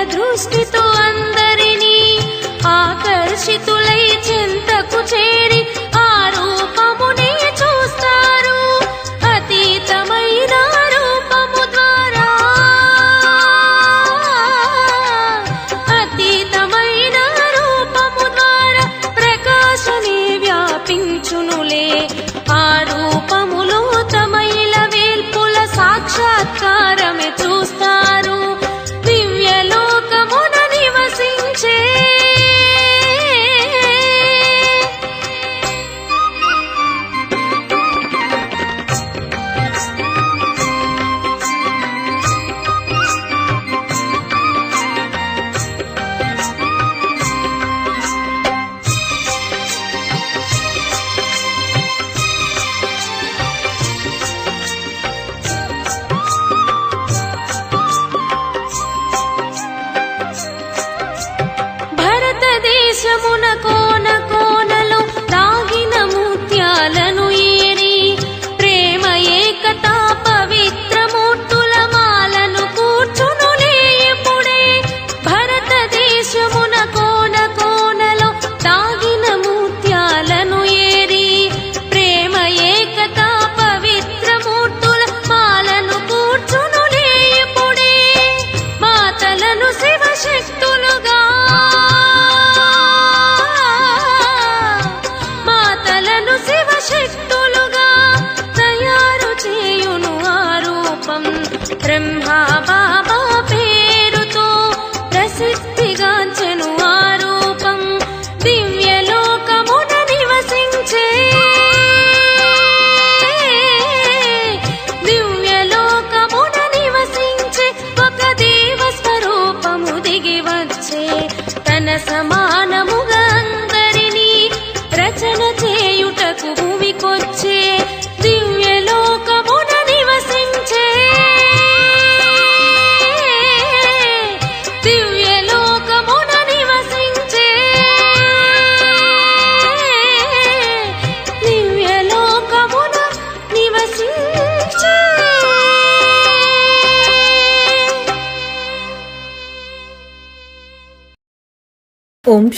अदृष्टि तो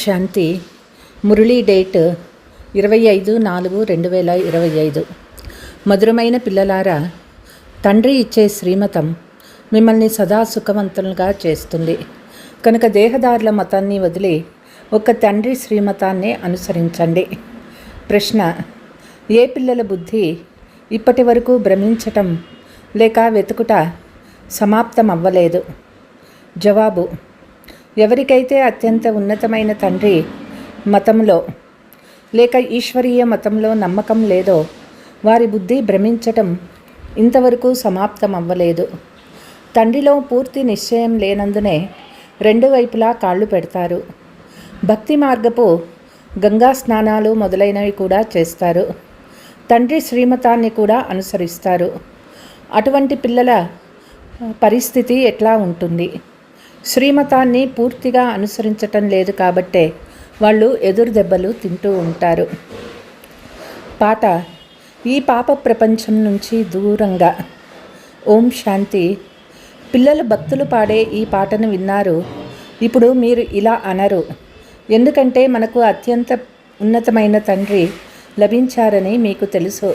శాంతి. మురళీ డేట్ ఇరవై ఐదు నాలుగు రెండు వేల ఇరవై ఐదు. మధురమైన పిల్లలారా తండ్రి ఇచ్చే శ్రీమతం మిమ్మల్ని సదా సుఖవంతులుగా చేస్తుంది. కనుక దేహదారుల మతాన్ని వదిలి ఒక తండ్రి శ్రీమతాన్ని అనుసరించండి. ప్రశ్న ఏ పిల్లల బుద్ధి ఇప్పటి వరకు భ్రమించటం లేక వెతుకుట సమాప్తం అవ్వలేదు జవాబు ఎవరికైతే అత్యంత ఉన్నతమైన తండ్రి మతంలో లేక ఈశ్వరీయ మతంలో నమ్మకం లేదో వారి బుద్ధి భ్రమించటం ఇంతవరకు సమాప్తం అవ్వలేదు తండ్రిలో పూర్తి నిశ్చయం లేనందునే రెండు వైపులా కాళ్ళు పెడతారు. భక్తి మార్గపు గంగా స్నానాలు మొదలైనవి కూడా చేస్తారు. తండ్రి శ్రీమతాన్ని కూడా అనుసరిస్తారు. అటువంటి పిల్లల పరిస్థితి ఎట్లా ఉంటుంది? శ్రీమతాన్ని పూర్తిగా అనుసరించటం లేదు కాబట్టే వాళ్ళు ఎదురు దెబ్బలు తింటూ ఉంటారు. పాట ఈ పాప ప్రపంచం నుంచి దూరంగా ఓం శాంతి. పిల్లలు భక్తులు పాడే ఈ పాటను విన్నారు. ఇప్పుడు మీరు ఇలా అనరు. ఎందుకంటే మనకు అత్యంత ఉన్నతమైన తండ్రి లభించారని మీకు తెలుసు.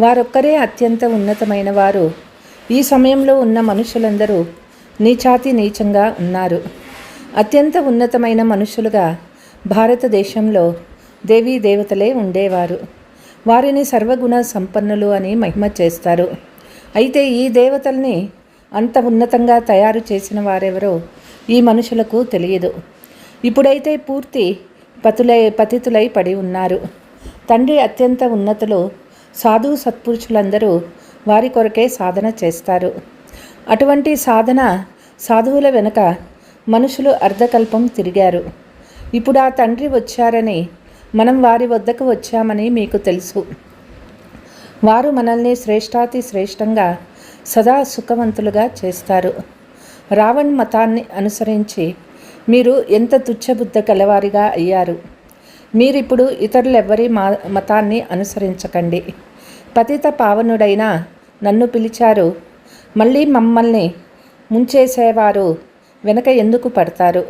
వారొక్కరే అత్యంత ఉన్నతమైన వారు. ఈ సమయంలో ఉన్న మనుషులందరూ నీచాతి నీచంగా ఉన్నారు. అత్యంత ఉన్నతమైన మనుషులుగా భారతదేశంలో దేవీ దేవతలే ఉండేవారు. వారిని సర్వగుణ సంపన్నులు అని మహిమ చేస్తారు. అయితే ఈ దేవతల్ని అంత ఉన్నతంగా తయారు చేసిన వారెవరో ఈ మనుషులకు తెలియదు. ఇప్పుడైతే పూర్తి పతులై పతితులై పడి ఉన్నారు. తండ్రి అత్యంత ఉన్నతులు సాధు సత్పురుషులందరూ వారి కొరకే సాధన చేస్తారు. అటువంటి సాధన సాధువుల వెనుక మనుషులు అర్ధకల్పం తిరిగారు. ఇప్పుడు ఆ తండ్రి వచ్చారని మనం వారి వద్దకు వచ్చామని మీకు తెలుసు. వారు మనల్ని శ్రేష్టాతి శ్రేష్టంగా సదా సుఖవంతులుగా చేస్తారు. రావణ్ మతాన్ని అనుసరించి మీరు ఎంత తుచ్చబుద్ధ కలవారిగా అయ్యారు? మీరిప్పుడు ఇతరులెవ్వరి మా మతాన్ని అనుసరించకండి. పతిత పావనుడైన నన్ను పిలిచారు మళ్ళీ మమ్మల్ని ముంచేసేవారు వెనక ఎందుకు పడతారు?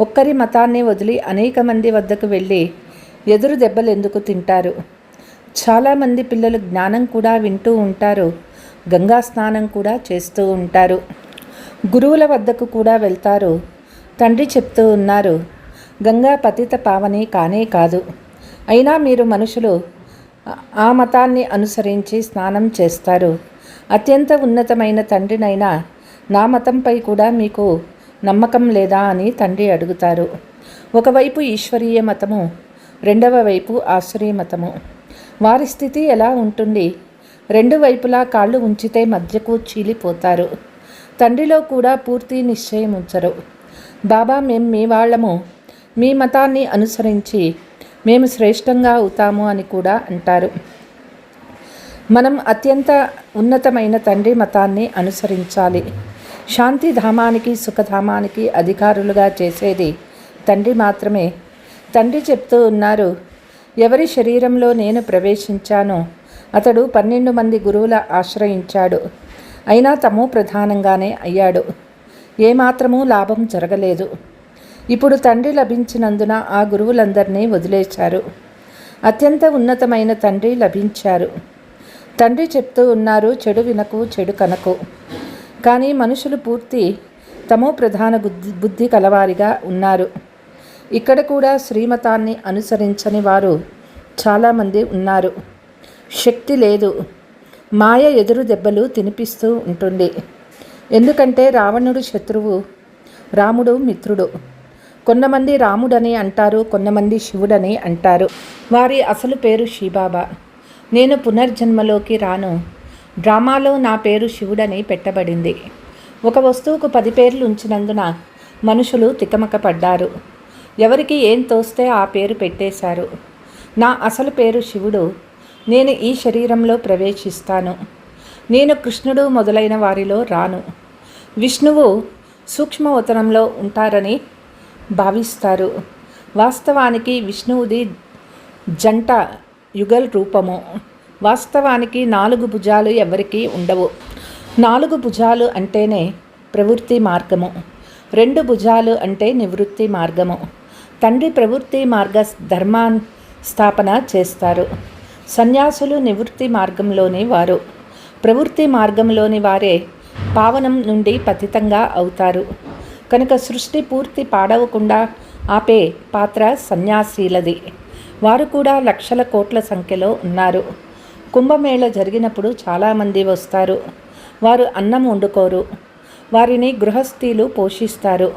ఒక్కరి మతాన్ని వదిలి అనేక మంది వద్దకు వెళ్ళి ఎదురు దెబ్బలు ఎందుకు తింటారు? చాలామంది పిల్లలు జ్ఞానం కూడా వింటూ ఉంటారు గంగా స్నానం కూడా చేస్తూ ఉంటారు. గురువుల వద్దకు కూడా వెళ్తారు. తండ్రి చెప్తూ ఉన్నారు గంగా పతిత పావని కానే కాదు. అయినా మీరు మనుషులు ఆ మతాన్ని అనుసరించి స్నానం చేస్తారు. అత్యంత ఉన్నతమైన తండ్రినైనా నా మతంపై కూడా మీకు నమ్మకం లేదా అని తండ్రి అడుగుతారు. ఒకవైపు ఈశ్వరీయ మతము రెండవ వైపు ఆశ్చర్య మతము. వారి స్థితి ఎలా ఉంటుంది? రెండు వైపులా కాళ్ళు ఉంచితే మధ్యకు చీలిపోతారు. తండ్రిలో కూడా పూర్తి నిశ్చయం ఉంచరు. బాబా మేము మీ వాళ్ళము. మీ మతాన్ని అనుసరించి మేము శ్రేష్టంగా అవుతాము అని కూడా అంటారు. మనం అత్యంత ఉన్నతమైన తండ్రి మతాన్ని అనుసరించాలి. శాంతిధామానికి సుఖధామానికి అధికారులుగా చేసేది తండ్రి మాత్రమే. తండ్రి చెప్తూ ఉన్నారు ఎవరి శరీరంలో నేను ప్రవేశించానో అతడు పన్నెండు మంది గురువుల ఆశ్రయించాడు. అయినా తము ప్రధానంగానే అయ్యాడు. ఏమాత్రమూ లాభం జరగలేదు. ఇప్పుడు తండ్రి లభించినందున ఆ గురువులందరినీ వదిలేశారు. అత్యంత ఉన్నతమైన తండ్రి లభించారు. తండ్రి చెప్తూ ఉన్నారు చెడు వినకు చెడు కనకు. కానీ మనుషులు పూర్తి తమో ప్రధాన బుద్ధి బుద్ధి కలవారిగా ఉన్నారు. ఇక్కడ కూడా శ్రీమతాన్ని అనుసరించని వారు చాలామంది ఉన్నారు. శక్తి లేదు. మాయ ఎదురు దెబ్బలు తినిపిస్తూ ఉంటుంది. ఎందుకంటే రావణుడు శత్రువు రాముడు మిత్రుడు. కొంతమంది రాముడని అంటారు కొంతమంది శివుడని అంటారు. వారి అసలు పేరు శిబాబా. నేను పునర్జన్మలోకి రాను. డ్రామాలో నా పేరు శివుడని పెట్టబడింది. ఒక వస్తువుకు పది పేర్లు ఉంచినందున మనుషులు తికమక పడ్డారు ఎవరికి ఏం తోస్తే ఆ పేరు పెట్టేశారు. నా అసలు పేరు శివుడు. నేను ఈ శరీరంలో ప్రవేశిస్తాను. నేను కృష్ణుడు మొదలైన వారిలో రాను. విష్ణువు సూక్ష్మవతనంలో ఉంటారని భావిస్తారు. వాస్తవానికి విష్ణువుది జంట యుగల్ రూపము. వాస్తవానికి నాలుగు భుజాలు ఎవరికీ ఉండవు. నాలుగు భుజాలు అంటేనే ప్రవృత్తి మార్గము. రెండు భుజాలు అంటే నివృత్తి మార్గము. తండ్రి ప్రవృత్తి మార్గ ధర్మాన్ స్థాపన చేస్తారు. సన్యాసులు నివృత్తి మార్గంలోని వారు. ప్రవృత్తి మార్గంలోని వారే పావనం నుండి పతితంగా అవుతారు. కనుక సృష్టి పూర్తి పాడవకుండా ఆపే పాత్ర సన్యాసీలది. వారు కూడా లక్షల కోట్ల సంఖ్యలో ఉన్నారు. కుంభమేళ జరిగినప్పుడు చాలామంది వస్తారు. వారు అన్నం వండుకోరు. వారిని గృహస్థీలు పోషిస్తారు.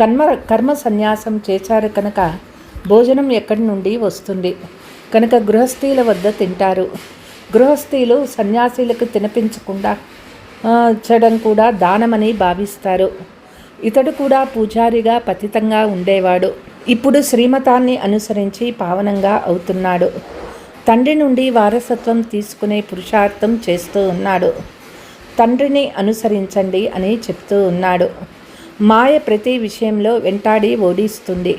కర్మ కర్మ సన్యాసం చేశారు కనుక భోజనం ఎక్కడి నుండి వస్తుంది? కనుక గృహస్థీల వద్ద తింటారు. గృహస్థీలు సన్యాసీలకు తినిపించకుండా చేయడం కూడా దానమని భావిస్తారు. ఇతడు కూడా పూజారిగా పతితంగా ఉండేవాడు. ఇప్పుడు శ్రీమతాన్ని అనుసరించి పావనంగా అవుతున్నాడు. తండ్రి నుండి వారసత్వం తీసుకునే పురుషార్థం చేస్తూ ఉన్నాడు. తండ్రిని అనుసరించండి అని చెప్తూ ఉన్నాడు. మాయ ప్రతి విషయంలో వెంటాడి ఓడిస్తుంది.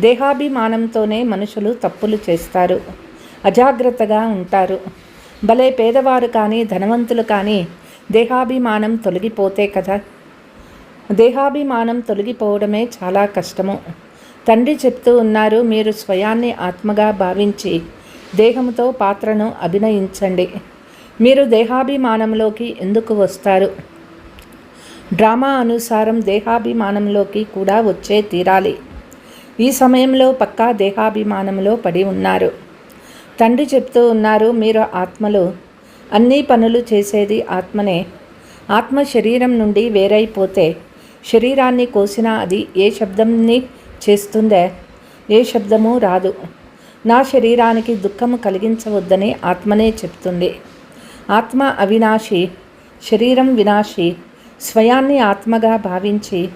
దేహాభిమానంతోనే మనుషులు తప్పులు చేస్తారు. అజాగ్రత్తగా ఉంటారు. భలే పేదవారు కానీ ధనవంతులు కానీ దేహాభిమానం తొలగిపోతే కదా? దేహాభిమానం తొలగిపోవడమే చాలా కష్టము. తండ్రి చెప్తూ ఉన్నారు మీరు స్వయాన్ని ఆత్మగా భావించి దేహంతో పాత్రను అభినయించండి. మీరు దేహాభిమానంలోకి ఎందుకు వస్తారు? డ్రామా అనుసారం దేహాభిమానంలోకి కూడా వచ్చే తీరాలి. ఈ సమయంలో పక్కా దేహాభిమానంలో పడి ఉన్నారు. తండ్రి చెప్తూ ఉన్నారు మీరు ఆత్మలు అన్ని పనులు చేసేది ఆత్మనే. ఆత్మ శరీరం నుండి వేరైపోతే శరీరాన్ని కోసినా అది ఏ శబ్దంని చేస్తుందే? ఏ శబ్దమూ రాదు. నా శరీరానికి దుఃఖము కలిగించవద్దని ఆత్మనే చెప్తుంది. ఆత్మ అవినాశి శరీరం వినాశి స్వయాన్ని ఆత్మగా భావించి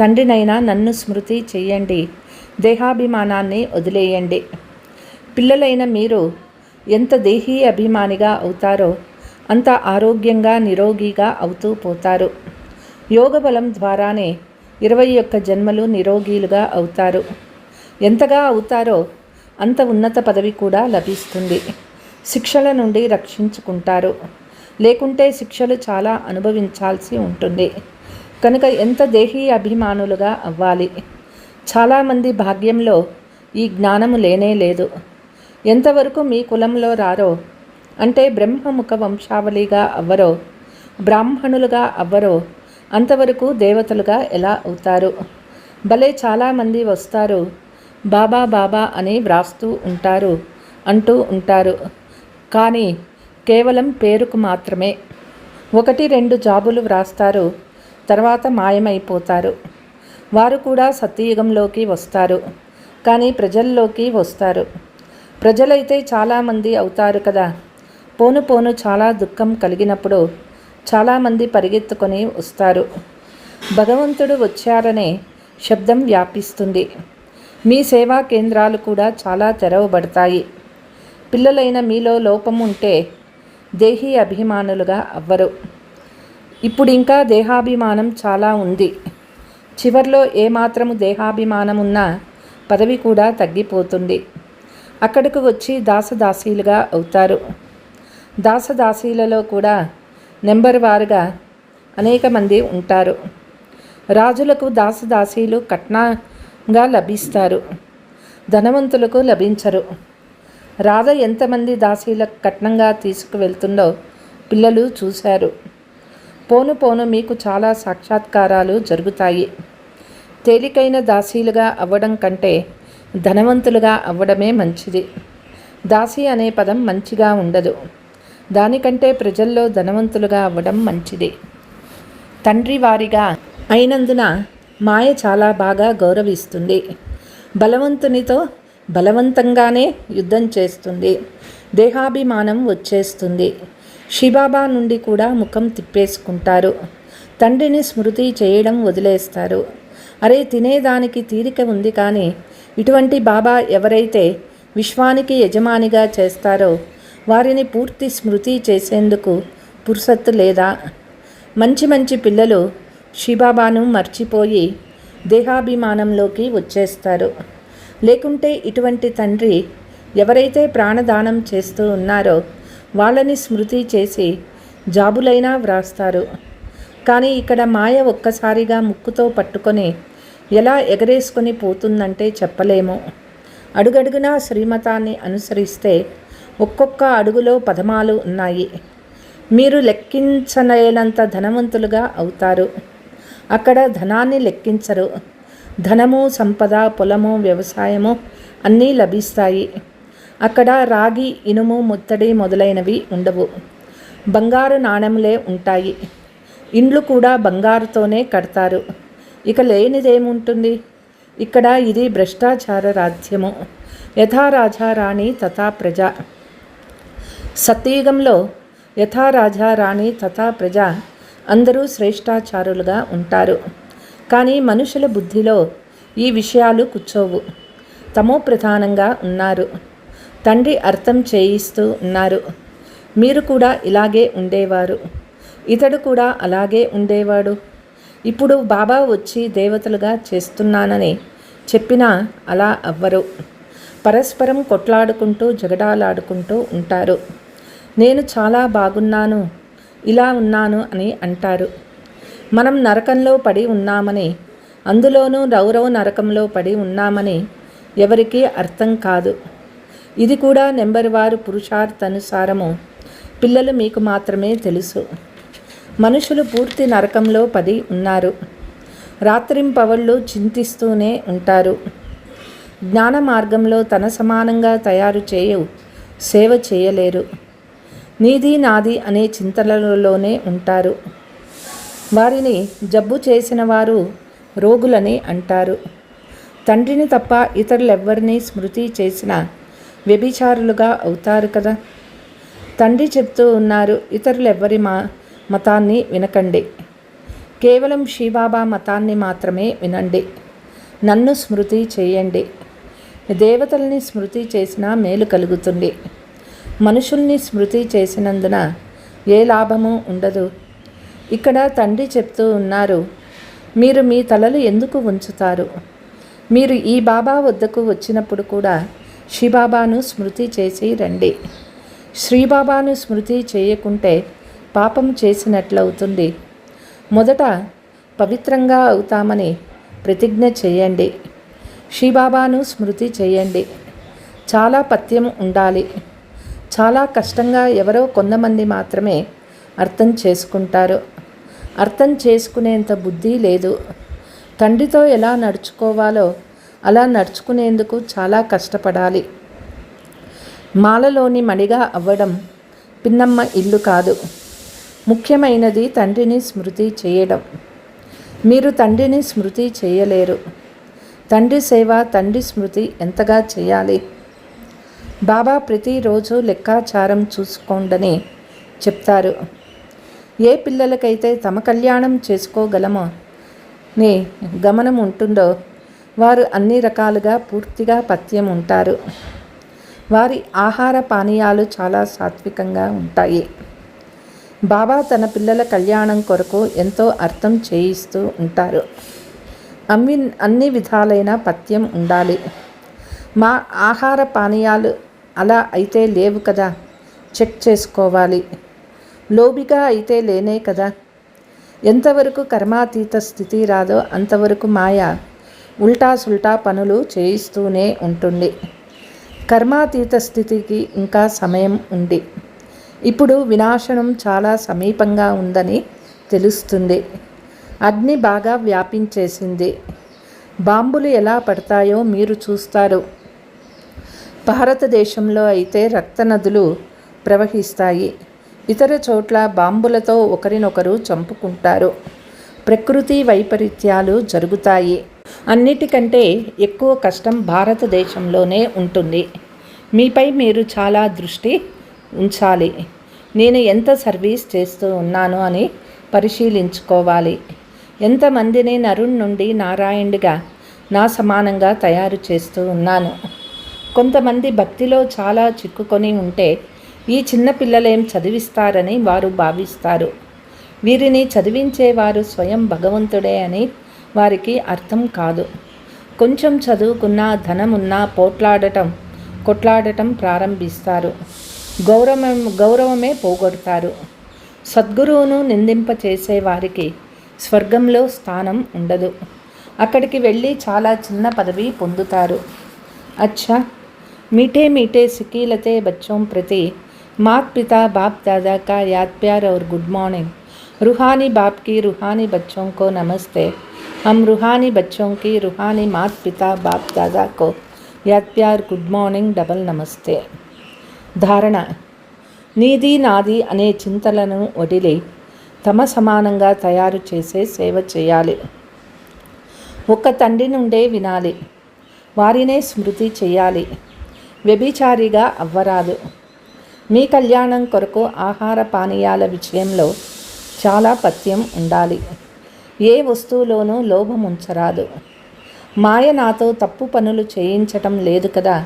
తండ్రినైనా నన్ను స్మృతి చెయ్యండి దేహాభిమానాన్ని వదిలేయండి. పిల్లలైన మీరు ఎంత దేహీ అభిమానిగా అవుతారో అంత ఆరోగ్యంగా నిరోగిగా అవుతూ పోతారు. యోగ బలం ద్వారానే ఇరవై ఒక్క జన్మలు నిరోగీలుగా అవుతారు. ఎంతగా అవుతారో అంత ఉన్నత పదవి కూడా లభిస్తుంది. శిక్షల నుండి రక్షించుకుంటారు. లేకుంటే శిక్షలు చాలా అనుభవించాల్సి ఉంటుంది. కనుక ఎంత దేహీ అభిమానులుగా అవ్వాలి? చాలామంది భాగ్యంలో ఈ జ్ఞానము లేనే లేదు. ఎంతవరకు మీ కులంలో రారో అంటే బ్రహ్మముఖ వంశావళిగా అవ్వరో బ్రాహ్మణులుగా అవ్వరో అంతవరకు దేవతలుగా ఎలా అవుతారు? భలే చాలామంది వస్తారు. బాబా బాబా అని వ్రాస్తూ ఉంటారు అంటూ ఉంటారు. కానీ కేవలం పేరుకు మాత్రమే. ఒకటి రెండు జాబులు వ్రాస్తారు తర్వాత మాయమైపోతారు. వారు కూడా సత్యయుగంలోకి వస్తారు కానీ ప్రజల్లోకి వస్తారు. ప్రజలైతే చాలామంది అవుతారు కదా. పోను పోను చాలా దుఃఖం కలిగినప్పుడు చాలామంది పరిగెత్తుకొని వస్తారు. భగవంతుడు వచ్చారనే శబ్దం వ్యాపిస్తుంది. మీ సేవా కేంద్రాలు కూడా చాలా తెరవబడతాయి. పిల్లలైన మీలో లోపం ఉంటే దేహీ అభిమానులుగా అవ్వరు. ఇప్పుడు ఇంకా దేహాభిమానం చాలా ఉంది. చివర్లో ఏమాత్రము దేహాభిమానం ఉన్నా పదవి కూడా తగ్గిపోతుంది. అక్కడికి వచ్చి దాసదాసీలుగా అవుతారు. దాసదాసీలలో కూడా నెంబర్ వారుగా అనేక మంది ఉంటారు. రాజులకు దాసదాసీలు కట్నంగా లభిస్తారు. ధనవంతులకు లభించరు. రాధ ఎంతమంది దాసీలకు కట్నంగా తీసుకువెళ్తుందో పిల్లలు చూశారు. పోను పోను మీకు చాలా సాక్షాత్కారాలు జరుగుతాయి. తేలికైన దాసీలుగా అవ్వడం కంటే ధనవంతులుగా అవ్వడమే మంచిది. దాసి అనే పదం మంచిగా ఉండదు. దానికంటే ప్రజల్లో ధనవంతులుగా అవ్వడం మంచిది. తండ్రి వారిగా అయినందున మాయ చాలా బాగా గౌరవిస్తుంది. బలవంతునితో బలవంతంగానే యుద్ధం చేస్తుంది. దేహాభిమానం వచ్చేస్తుంది. శిబాబా నుండి కూడా ముఖం తిప్పేసుకుంటారు. తండ్రిని స్మృతి చేయడం వదిలేస్తారు. అరే తినేదానికి తీరిక ఉంది కానీ ఇటువంటి బాబా ఎవరైతే విశ్వానికి యజమానిగా చేస్తారో వారిని పూర్తి స్మృతి చేసేందుకు పురుసత్తు లేదా? మంచి మంచి పిల్లలు శిబాబాను మర్చిపోయి దేహాభిమానంలోకి వచ్చేస్తారు. లేకుంటే ఇటువంటి తండ్రి ఎవరైతే ప్రాణదానం చేస్తూ ఉన్నారో వాళ్ళని స్మృతి చేసి జాబులైనా వ్రాస్తారు. కానీ ఇక్కడ మాయ ఒక్కసారిగా ముక్కుతో పట్టుకొని ఎలా ఎగరేసుకొని పోతుందంటే చెప్పలేము. అడుగడుగునా శ్రీమతాన్ని అనుసరిస్తే ఒక్కొక్క అడుగులో పదమాలు ఉన్నాయి. మీరు లెక్కించలేనంత ధనవంతులుగా అవుతారు. అక్కడ ధనాన్ని లెక్కించరు. ధనము సంపద పొలము వ్యవసాయము అన్నీ లభిస్తాయి. అక్కడ రాగి ఇనుము ముత్తడి మొదలైనవి ఉండవు. బంగారు నాణెములే ఉంటాయి. ఇండ్లు కూడా బంగారుతోనే కడతారు. ఇక లేనిదేముంటుంది? ఇక్కడ ఇది భ్రష్టాచార రాజ్యము. యథారాజా రాణి తథా ప్రజ. సత్యయుగంలో యథా రాజా రాణి తథా ప్రజ అందరూ శ్రేష్టాచారులుగా ఉంటారు. కానీ మనుషుల బుద్ధిలో ఈ విషయాలు కూర్చోవు. తమో ప్రధానంగా ఉన్నారు. తండ్రి అర్థం చేయిస్తూ ఉన్నారు. మీరు కూడా ఇలాగే ఉండేవారు. ఇతడు కూడా అలాగే ఉండేవాడు. ఇప్పుడు బాబా వచ్చి దేవతలుగా చేస్తున్నానని చెప్పినా అలా అవ్వరు. పరస్పరం కొట్లాడుకుంటూ జగడాలాడుకుంటూ ఉంటారు. నేను చాలా బాగున్నాను ఇలా ఉన్నాను అని అంటారు. మనం నరకంలో పడి ఉన్నామని అందులోనూ రౌరవ నరకంలో పడి ఉన్నామని ఎవరికీ అర్థం కాదు. ఇది కూడా నెంబర్ వారు పురుషార్థనుసారము. పిల్లలు మీకు మాత్రమే తెలుసు. మనుషులు పూర్తి నరకంలో పడి ఉన్నారు. రాత్రింపవళ్ళు చింతిస్తూనే ఉంటారు. జ్ఞాన మార్గంలో తన సమానంగా తయారు చేయు సేవ చేయలేరు. నీది నాది అనే చింతనలలోనే ఉంటారు. వారిని జబ్బు చేసిన వారు రోగులని అంటారు. తండ్రిని తప్ప ఇతరులెవ్వరిని స్మృతి చేసిన వ్యభిచారులుగా అవుతారు కదా? తండ్రి చెప్తూ ఉన్నారు ఇతరులెవ్వరి మా మతాన్ని వినకండి. కేవలం శివాబా మతాన్ని మాత్రమే వినండి. నన్ను స్మృతి చేయండి. దేవతల్ని స్మృతి చేసినా మేలు కలుగుతుంది. మనుషుల్ని స్మృతి చేసినందున ఏ లాభము ఉండదు. ఇక్కడ తండ్రి చెప్తూ ఉన్నారు మీరు మీ తలలు ఎందుకు ఉంచుతారు మీరు ఈ బాబా వద్దకు వచ్చినప్పుడు కూడా శ్రీబాబాను స్మృతి చేసి రండి. శ్రీబాబాను స్మృతి చేయకుంటే పాపం చేసినట్లవుతుంది. మొదట పవిత్రంగా అవుతామని ప్రతిజ్ఞ చేయండి. శ్రీబాబాను స్మృతి చేయండి. చాలా పథ్యం ఉండాలి. చాలా కష్టంగా ఎవరో కొంతమంది మాత్రమే అర్థం చేసుకుంటారు. అర్థం చేసుకునేంత బుద్ధి లేదు. తండ్రితో ఎలా నడుచుకోవాలో అలా నడుచుకునేందుకు చాలా కష్టపడాలి. మాలలోని మణిగా అవ్వడం పిన్నమ్మ ఇల్లు కాదు. ముఖ్యమైనది తండ్రిని స్మృతి చేయడం. మీరు తండ్రిని స్మృతి చేయలేరు. తండ్రి సేవ తండ్రి స్మృతి ఎంతగా చేయాలి? బాబా ప్రతిరోజు లెక్కాచారం చూసుకోండని చెప్తారు. ఏ పిల్లలకైతే తమ కళ్యాణం చేసుకోగలమో నీ గమనం ఉంటుందో వారు అన్ని రకాలుగా పూర్తిగా పథ్యం ఉంటారు. వారి ఆహార పానీయాలు చాలా సాత్వికంగా ఉంటాయి. బాబా తన పిల్లల కళ్యాణం కొరకు ఎంతో అర్థం చేయిస్తూ ఉంటారు. అన్ని అన్ని విధాలైన పథ్యం ఉండాలి. మా ఆహార పానీయాలు అలా అయితే లేవు కదా. చెక్ చేసుకోవాలి. లోబిగా అయితే లేనే కదా. ఎంతవరకు కర్మాతీత స్థితి రాదో అంతవరకు మాయ ఉల్టా సుల్టా పనులు చేయిస్తూనే ఉంటుంది. కర్మాతీత స్థితికి ఇంకా సమయం ఉంది. ఇప్పుడు వినాశనం చాలా సమీపంగా ఉందని తెలుస్తుంది. అగ్ని బాగా వ్యాపించేసింది. బాంబులు ఎలా పడతాయో మీరు చూస్తారు. భారతదేశంలో అయితే రక్త నదులు ప్రవహిస్తాయి. ఇతర చోట్ల బాంబులతో ఒకరినొకరు చంపుకుంటారు. ప్రకృతి వైపరీత్యాలు జరుగుతాయి. అన్నిటికంటే ఎక్కువ కష్టం భారతదేశంలోనే ఉంటుంది. మీపై మీరు చాలా దృష్టి ఉంచాలి. నేను ఎంత సర్వీస్ చేస్తూ ఉన్నాను అని పరిశీలించుకోవాలి. ఎంతమందిని నరుణ్ నుండి నారాయణుడిగా నా సమానంగా తయారు చేస్తూ ఉన్నాను. కొంతమంది భక్తిలో చాలా చిక్కుకొని ఉంటే ఈ చిన్న పిల్లలేం చదివిస్తారని వారు భావిస్తారు. వీరిని చదివించేవారు స్వయం భగవంతుడే అని వారికి అర్థం కాదు. కొంచెం చదువుకున్న ధనమున్నా పోట్లాడటం కొట్లాడటం ప్రారంభిస్తారు. గౌరవం గౌరవమే పోగొడతారు. సద్గురువును నిందింపచేసే వారికి స్వర్గంలో స్థానం ఉండదు. అక్కడికి వెళ్ళి చాలా చిన్న పదవి పొందుతారు. అచ్చా! मीठे मीठे सिकीलते बच्चों प्रति मात पिता बाप दादा का याद प्यार और गुड मॉर्निंग रूहानी बाप की रूहानी बच्चों को नमस्ते हम रूहानी बच्चों की रूहानी मात पिता बाप दादा को याद प्यार గుడ్ మార్నింగ్ డబల్ నమస్తే ధారణ నీది నాది అనే చింతలను వదిలి తమ సమానంగా తయారు చేసే సేవ చేయాలి ఒక్క తండ్రి నుండే వినాలి వారినే స్మృతి చేయాలి వ్యభిచారిగా అవ్వరాదు. మీ కళ్యాణం కొరకు ఆహార పానీయాల విషయంలో చాలా పథ్యం ఉండాలి. ఏ వస్తువులోనూ లోభం ఉంచరాదు. మాయ నాతో తప్పు పనులు చేయించటం లేదు కదా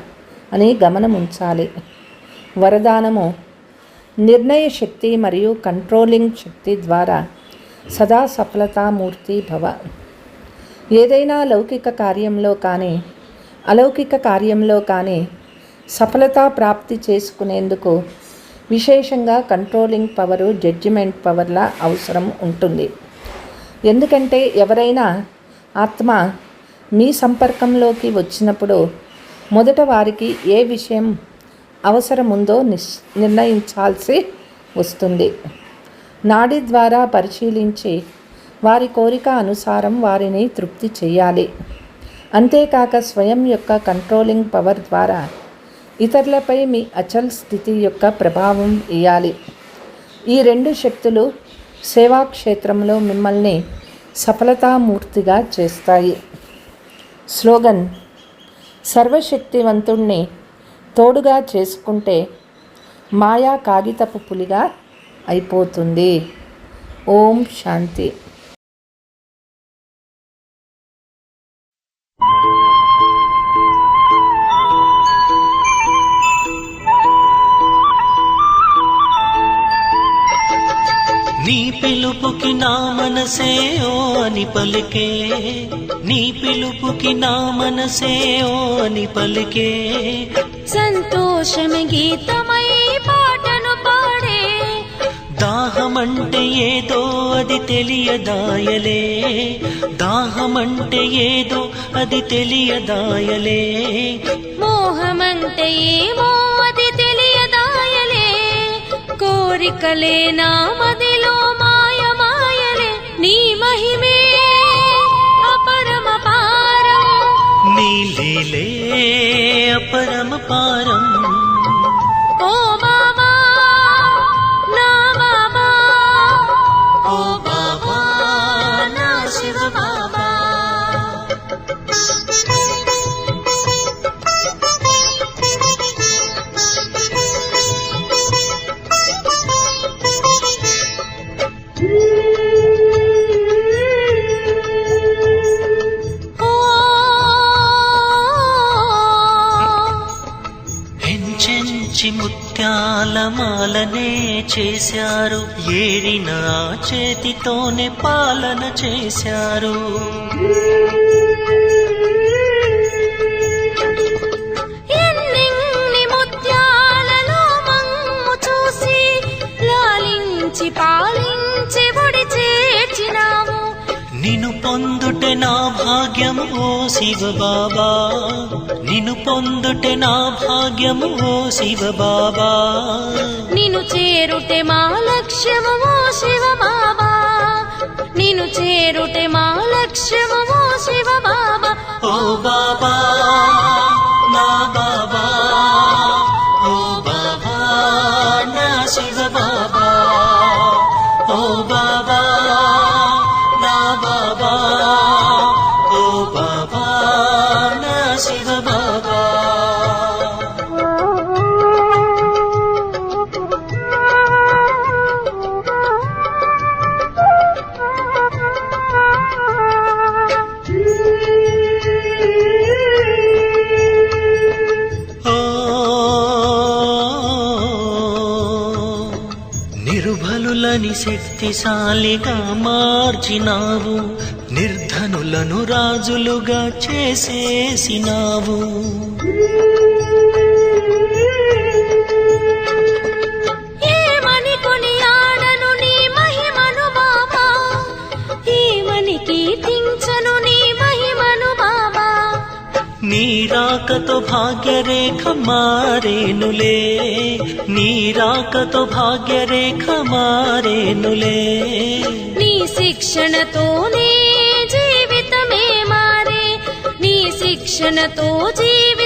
అని గమనం ఉంచాలి. వరదానము నిర్ణయ శక్తి మరియు కంట్రోలింగ్ శక్తి ద్వారా సదా సఫలతామూర్తి భవ. ఏదైనా లౌకిక కార్యంలో కానీ అలౌకిక కార్యంలో కానీ సఫలతా ప్రాప్తి చేసుకునేందుకు విశేషంగా కంట్రోలింగ్ పవరు జడ్జిమెంట్ పవర్ల అవసరం ఉంటుంది. ఎందుకంటే ఎవరైనా ఆత్మ మీ సంపర్కంలోకి వచ్చినప్పుడు మొదట వారికి ఏ విషయం అవసరముందో నిస్ నిర్ణయించాల్సి వస్తుంది. నాడి ద్వారా పరిశీలించి వారి కోరిక అనుసారం వారిని తృప్తి చేయాలి. అంతేకాక స్వయం యొక్క కంట్రోలింగ్ పవర్ ద్వారా ఇతరులపై మీ అచల్ స్థితి యొక్క ప్రభావం ఇవ్వాలి ఈ రెండు శక్తులు సేవా క్షేత్రంలో మిమ్మల్ని సఫలతామూర్తిగా చేస్తాయి. స్లోగన్ సర్వశక్తివంతుణ్ణి తోడుగా చేసుకుంటే మాయా కాగితపు పులిగా అయిపోతుంది. ఓం శాంతి. నీ పిలుపుకి నా మనసే ఓ అని పలికే. నీ పిలుపుకి నా మనసే ఓ అని పలికే. సంతోషమే గీతమై పాటను పాడే. దాహమంటే ఏదో అది తెలియదాయలే. దాహమంటే ఏదో అది తెలియదాయలే. మోహమంటే ఏమో అది కోరికలే నా మదిలో మాయ నీ మహిమే అపరమ పారం. నీ లీలే అపరమ పారం. ఎంచెంచి ముత్యాల మాలనే చేశారు. ఏరిన చేతితోనే పాలన చేశారు. నా భాగ్యము ఓ శివ బాబా నిన్ను పొందుటే నా భాగ్యము ఓ శివ బాబా నిన్ను చేరుటే మా లక్ష్యము ఓ శివ బాబా నిన్ను చేరుటే మా లక్ష్యము ఓ శివ బాబా ఓ బాబా నా బాబా. శక్తిశాలిగా మార్చినావు. నిర్ధనులను రాజులుగా చేసేసినావు. भाग्यरेमारे नु ले निकतो भाग्य रेमारे नु ले नि शिक्षण तु नी जीवित मे मारे नी शिक्षण जीवित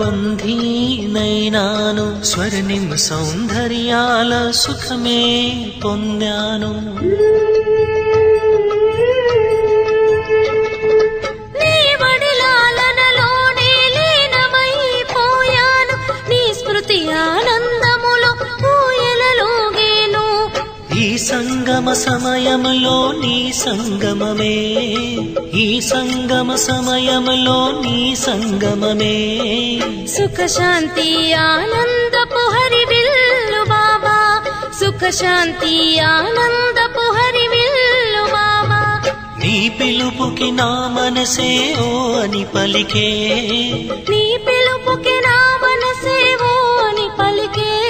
बन्धीनैनानु स्वर्णिं सौन्दर्यालसुखमे पुन्यानु సంగమ సమయములో నీ సంగమమే. ఈ సంగమ సమయములో నీ సంగమమే. సుఖ శాంతి ఆనందపు హరివిల్లు బాబా. సుఖ శాంతి ఆనందపు హరివిల్లు బాబా. నీ పిలుపుకి నా మనసే ఓ అని పలికే. నీ పిలుపుకి నా మనసేవో అని పలికే.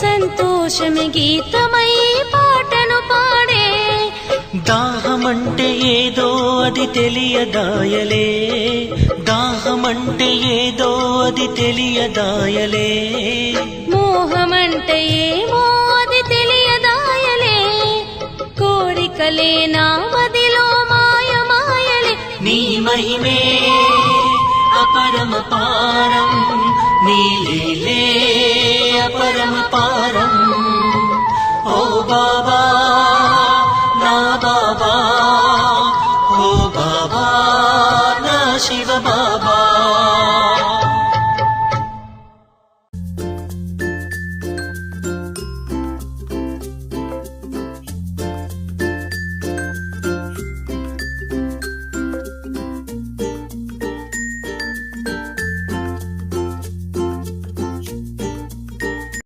సంతోషమి గీతమై దాహమంటే ఏదో అది తెలియదాయలే. దాహమంటే ఏదో అది తెలియదాయలే. మోహమంటే ఏమో అది తెలియదాయలే. కోరికలే నా మదిలో మాయ మాయలే నీ మహిమే అపరమ పారం నీ లీలే అపరమ పారం. ఓ బాబా